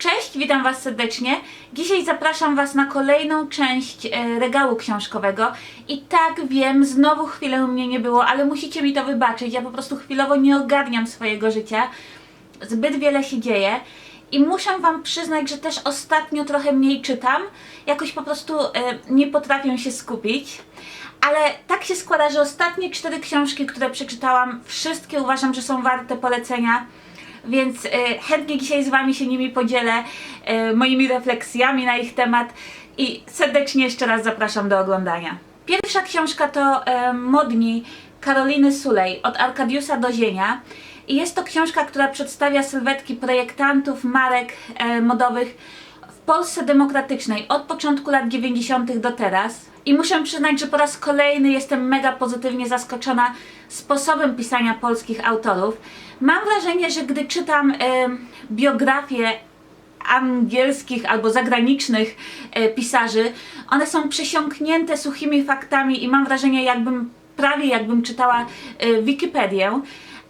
Cześć, witam Was serdecznie. Dzisiaj zapraszam Was na kolejną część e, regału książkowego. I tak wiem, znowu chwilę mnie nie było, ale musicie mi to wybaczyć. Ja po prostu chwilowo nie ogarniam swojego życia. Zbyt wiele się dzieje. I muszę Wam przyznać, że też ostatnio trochę mniej czytam. Jakoś po prostu e, nie potrafię się skupić. Ale tak się składa, że ostatnie cztery książki, które przeczytałam, wszystkie uważam, że są warte polecenia. Więc e, chętnie dzisiaj z Wami się nimi podzielę, e, moimi refleksjami na ich temat i serdecznie jeszcze raz zapraszam do oglądania. Pierwsza książka to e, Modni Karoliny Sulej od Arkadiusa do Zienia. I jest to książka, która przedstawia sylwetki projektantów, marek modowych Polsce demokratycznej od początku lat 90. do teraz. I muszę przyznać, że po raz kolejny jestem mega pozytywnie zaskoczona sposobem pisania polskich autorów. Mam wrażenie, że gdy czytam em, biografie angielskich albo zagranicznych e, pisarzy, one są przesiąknięte suchymi faktami i mam wrażenie, jakbym prawie jakbym czytała e, Wikipedię.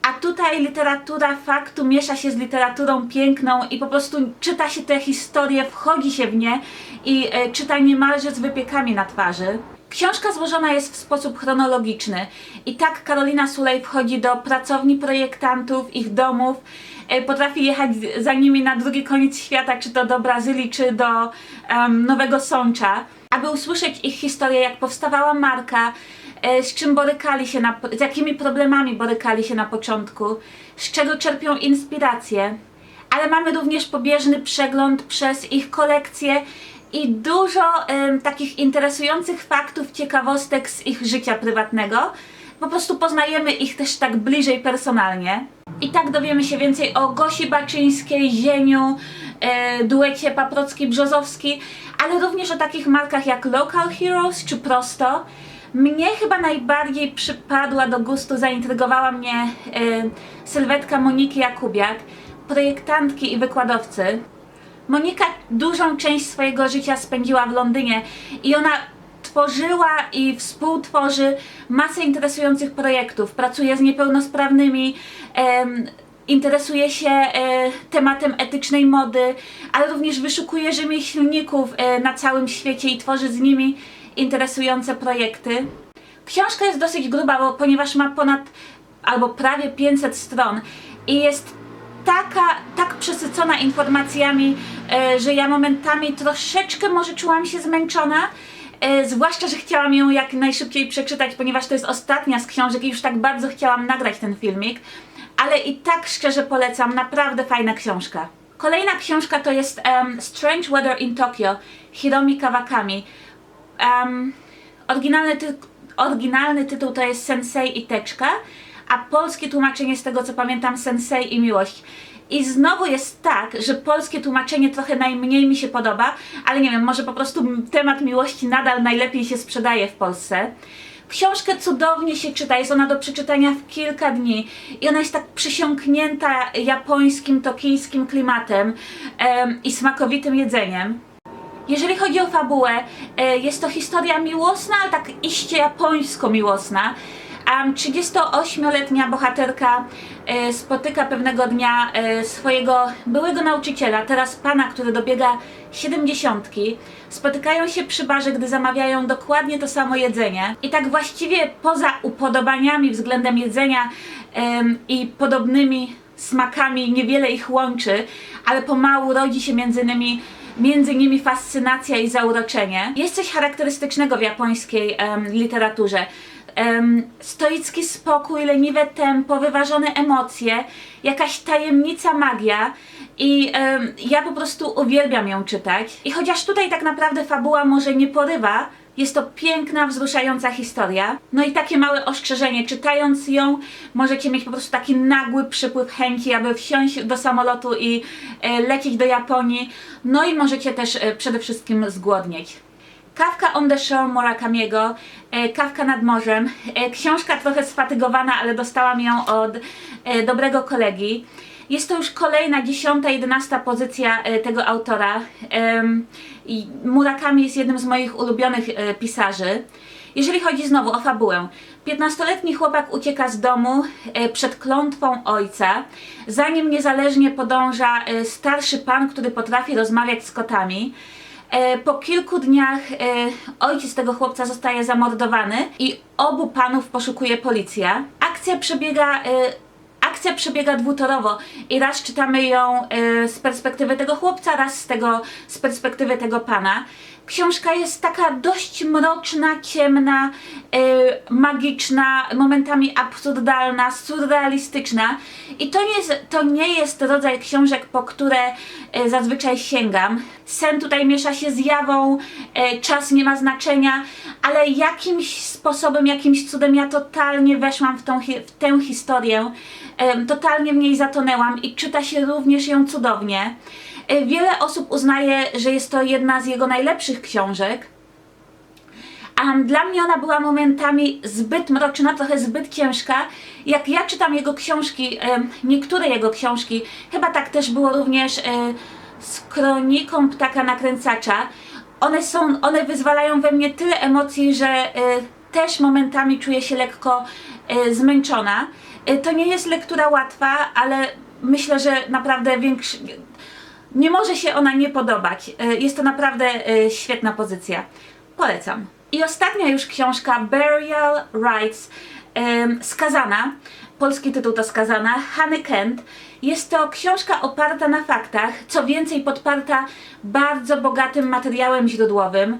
A tutaj literatura faktu miesza się z literaturą piękną i po prostu czyta się te historie, wchodzi się w nie i e, czyta niemalże z wypiekami na twarzy. Książka złożona jest w sposób chronologiczny i tak Karolina Sulej wchodzi do pracowni projektantów, ich domów, e, potrafi jechać za nimi na drugi koniec świata, czy to do Brazylii, czy do em, Nowego Sącza, aby usłyszeć ich historię, jak powstawała marka, z czym borykali się, na, z jakimi problemami borykali się na początku, z czego czerpią inspirację. Ale mamy również pobieżny przegląd przez ich kolekcję i dużo takich interesujących faktów, ciekawostek z ich życia prywatnego. Po prostu poznajemy ich też tak bliżej personalnie. I tak dowiemy się więcej o Gosi Baczyńskiej, Zieniu, e, duecie Paprocki-Brzozowski, ale również o takich markach jak Local Heroes czy Prosto. Mnie chyba najbardziej przypadła do gustu, zaintrygowała mnie e, sylwetka Moniki Jakubiak, projektantki i wykładowcy. Monika dużą część swojego życia spędziła w Londynie i ona tworzyła i współtworzy masę interesujących projektów. Pracuje z niepełnosprawnymi, em, interesuje się e, tematem etycznej mody, ale również wyszukuje rzemieślników e, na całym świecie i tworzy z nimi interesujące projekty. Książka jest dosyć gruba, bo, ponieważ ma ponad albo prawie 500 stron i jest taka, tak przesycona informacjami, e, że ja momentami troszeczkę może czułam się zmęczona. E, zwłaszcza, że chciałam ją jak najszybciej przeczytać, ponieważ to jest ostatnia z książek i już tak bardzo chciałam nagrać ten filmik. Ale i tak szczerze polecam, naprawdę fajna książka. Kolejna książka to jest em, Strange Weather in Tokyo Hiromi Kawakami. Em, oryginalny, ty- oryginalny tytuł to jest Sensei i Teczka, a polskie tłumaczenie z tego co pamiętam Sensei i Miłość. I znowu jest tak, że polskie tłumaczenie trochę najmniej mi się podoba, ale nie wiem, może po prostu temat miłości nadal najlepiej się sprzedaje w Polsce. Książkę cudownie się czyta, jest ona do przeczytania w kilka dni i ona jest tak przysiąknięta japońskim, tokijskim klimatem em, i smakowitym jedzeniem. Jeżeli chodzi o fabułę, e, jest to historia miłosna, ale tak iście japońsko miłosna. Um, 38-letnia bohaterka e, spotyka pewnego dnia e, swojego byłego nauczyciela, teraz pana, który dobiega 70. Spotykają się przy barze, gdy zamawiają dokładnie to samo jedzenie. I tak właściwie poza upodobaniami względem jedzenia i podobnymi smakami niewiele ich łączy, ale pomału rodzi się między nimi między nimi fascynacja i zauroczenie. Jest coś charakterystycznego w japońskiej em, literaturze. Em, stoicki spokój, leniwe tempo, wyważone emocje, jakaś tajemnica magia i em, ja po prostu uwielbiam ją czytać. I chociaż tutaj tak naprawdę fabuła może nie porywa, jest to piękna, wzruszająca historia. No i takie małe ostrzeżenie, czytając ją możecie mieć po prostu taki nagły przypływ chęci, aby wsiąść do samolotu i e, lecieć do Japonii. No i możecie też e, przede wszystkim zgłodnieć. Kawka on the Shore Murakamiego, e, Kawka nad morzem. E, książka trochę sfatygowana, ale dostałam ją od e, dobrego kolegi. Jest to już kolejna, dziesiąta, jedenasta pozycja tego autora. Murakami jest jednym z moich ulubionych pisarzy. Jeżeli chodzi znowu o fabułę, 15-letni chłopak ucieka z domu przed klątwą ojca, zanim niezależnie podąża starszy pan, który potrafi rozmawiać z kotami. E, Po kilku dniach e, ojciec tego chłopca zostaje zamordowany i obu panów poszukuje policja. Akcja przebiega, e, akcja przebiega dwutorowo i raz czytamy ją e, z perspektywy tego chłopca, raz z, tego, z perspektywy tego pana. Książka jest taka dość mroczna, ciemna, e, magiczna, momentami absurdalna, surrealistyczna. I to nie, jest, to nie jest rodzaj książek, po które e, zazwyczaj sięgam. Sen tutaj miesza się z jawą, czas nie ma znaczenia, ale jakimś sposobem, jakimś cudem ja totalnie weszłam w, tą, w tę historię. Totalnie w niej zatonęłam i czyta się również ją cudownie. E, Wiele osób uznaje, że jest to jedna z jego najlepszych książek. A dla mnie ona była momentami zbyt mroczna, trochę zbyt ciężka. Jak ja czytam jego książki, niektóre jego książki, chyba tak też było również e, z kroniką ptaka nakręcacza. One są, one wyzwalają we mnie tyle emocji, że e, też momentami czuję się lekko zmęczona. E, To nie jest lektura łatwa, ale myślę, że naprawdę większy, nie może się ona nie podobać. E, Jest to naprawdę e, świetna pozycja. Polecam. I ostatnia już książka Burial Rites Skazana. Polski tytuł to Skazana. Hanny Kent. Jest to książka oparta na faktach, co więcej podparta bardzo bogatym materiałem źródłowym.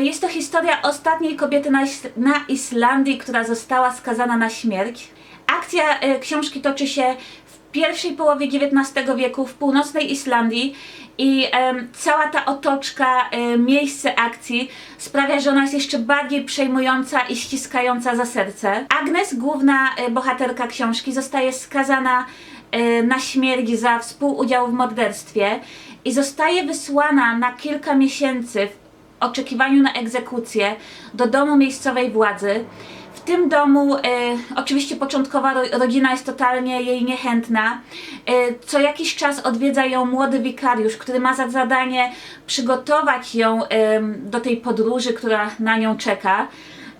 Jest to historia ostatniej kobiety na Islandii, która została skazana na śmierć. Akcja e, książki toczy się w pierwszej połowie XIX wieku w północnej Islandii i cała ta otoczka, e, miejsce akcji sprawia, że ona jest jeszcze bardziej przejmująca i ściskająca za serce. Agnes, główna e, bohaterka książki, zostaje skazana e, na śmierć za współudział w morderstwie i zostaje wysłana na kilka miesięcy w oczekiwaniu na egzekucję do domu miejscowej władzy. W tym domu e, oczywiście początkowa ro, rodzina jest totalnie jej niechętna. E, co jakiś czas odwiedza ją młody wikariusz, który ma za zadanie przygotować ją em, do tej podróży, która na nią czeka.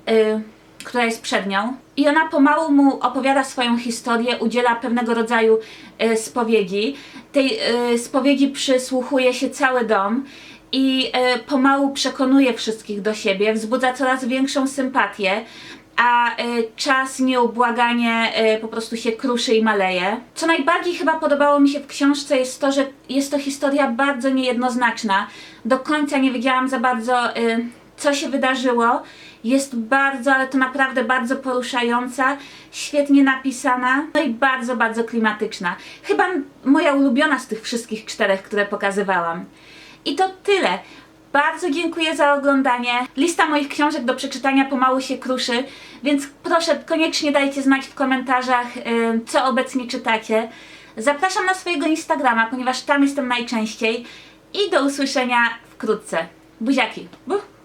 E, która jest przed nią. I ona pomału mu opowiada swoją historię, udziela pewnego rodzaju e, spowiedzi. Tej e, spowiedzi przysłuchuje się cały dom i e, pomału przekonuje wszystkich do siebie, wzbudza coraz większą sympatię. A e, czas nieubłaganie e, po prostu się kruszy i maleje. Co najbardziej chyba podobało mi się w książce jest to, że jest to historia bardzo niejednoznaczna. Do końca nie wiedziałam za bardzo, e, co się wydarzyło. Jest bardzo, ale to naprawdę bardzo poruszająca, świetnie napisana, no i bardzo, bardzo klimatyczna. Chyba moja ulubiona z tych wszystkich czterech, które pokazywałam. I to tyle. Bardzo dziękuję za oglądanie. Lista moich książek do przeczytania pomału się kruszy, więc proszę koniecznie dajcie znać w komentarzach, y, co obecnie czytacie. Zapraszam na swojego Instagrama, ponieważ tam jestem najczęściej. I do usłyszenia wkrótce. Buziaki. Buh!